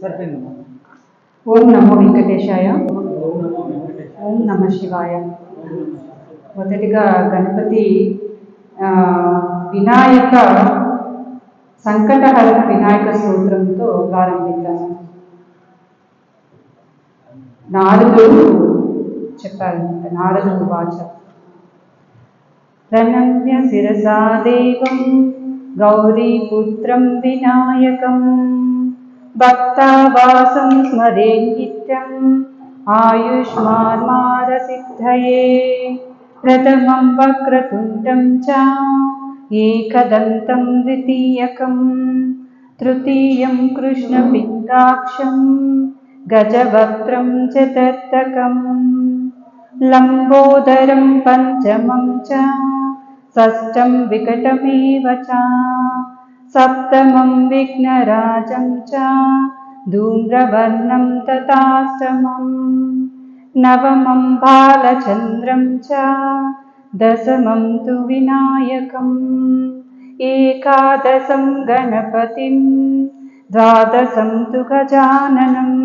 ఓం నమో వెంకటేశాయ. ఓం నమో శివాయ. మొదటిగా గణపతి వినాయక సంకటహర వినాయక స్తోత్రంతో ప్రారంభిద్దాం. నారదుడు చెప్పారు నారదుడు వాచ. ప్రణమ్య శిరసా దేవం గౌరీపుత్రం వినాయకం. भक्तावासं स्मरे नित्यम् आयुष्मार्मारसिद्धये प्रथमं वक्रतुण्डं च एकदन्तं द्वितीयकम्। तृतीयं कृष्णपिङ्गाक्षं गजवक्त्रं च दर्तकं लम्बोदरं पञ्चमं च षष्ठं विकटमेव च। सप्तमं विघ्नराजं च धूम्रवर्णं तथाष्टमं नवमं बालचन्द्रं च दशमं तु विनायकम् एकादशं गणपतिं द्वादशं तु गजाननम्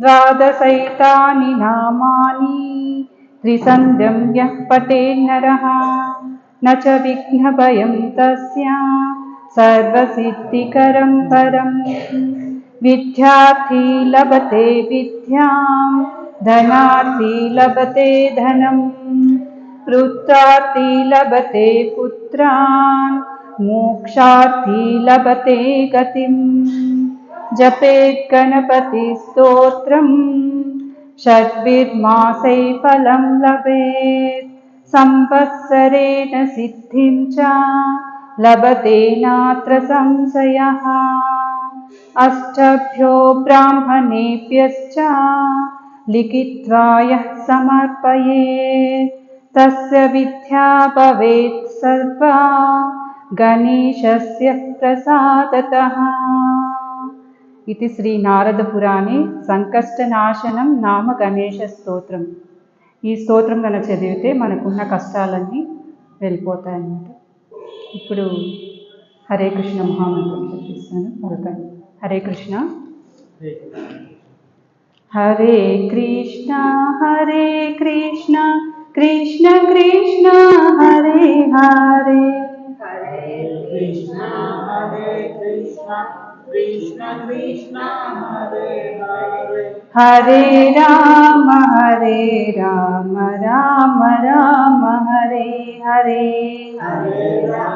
द्वादशैतानि नामानि त्रिसन्ध्यं यः पते न च विघ्नभयं तस्या सर्वसिद्धिकरं परम् विद्यार्थी लभते विद्यां, धनार्थी लभते धनम् पुत्रार्थी लभते पुत्रान्, मोक्षार्थी लभते गतिम् जपेत् गणपतिस्तोत्रम् षड्भिर्मासै फलं लभेत्। संवत्सरेण सिद्धिं च। लभते नात्र संशयः अष्टभ्यो ब्राह्मणेभ्यश्च लिखित्वा यः समर्पयेत् तस्य विद्या भवेत् सर्वा गणेशस्य प्रसादतः ఇది శ్రీ నారద పురాణే సంకష్టనాశనం నామ గణేశ స్తోత్రం ఈ స్తోత్రం కనుక చదివితే మనకున్న కష్టాలన్నీ వెళ్ళిపోతాయన్నమాట ఇప్పుడు హరే కృష్ణ మహామంత్రం చెప్పిస్తాను. పలకండి హరే కృష్ణ. హరే హరే కృష్ణ. కృష్ణ హరే కృష్ణ కృష్ణ కృష్ణ హరే హరే హరే కృష్ణ హరే కృష్ణ కృష్ణ కృష్ణ హరే హరే. హరే రామ హరే రామ రామ రామ హరే హరే. హరే రామ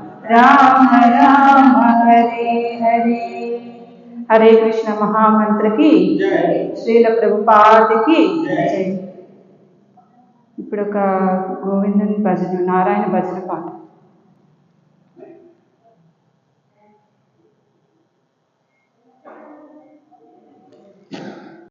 కృష్ణ హరే హరే రామ హరే రామ రామ రామ హరే హరే హరే కృష్ణ మహామంత్రకి జై శ్రీల ప్రభుపాదికి జై. జై ఇప్పుడు ఒక గోవిందన్ భజన నారాయణ భజన పాట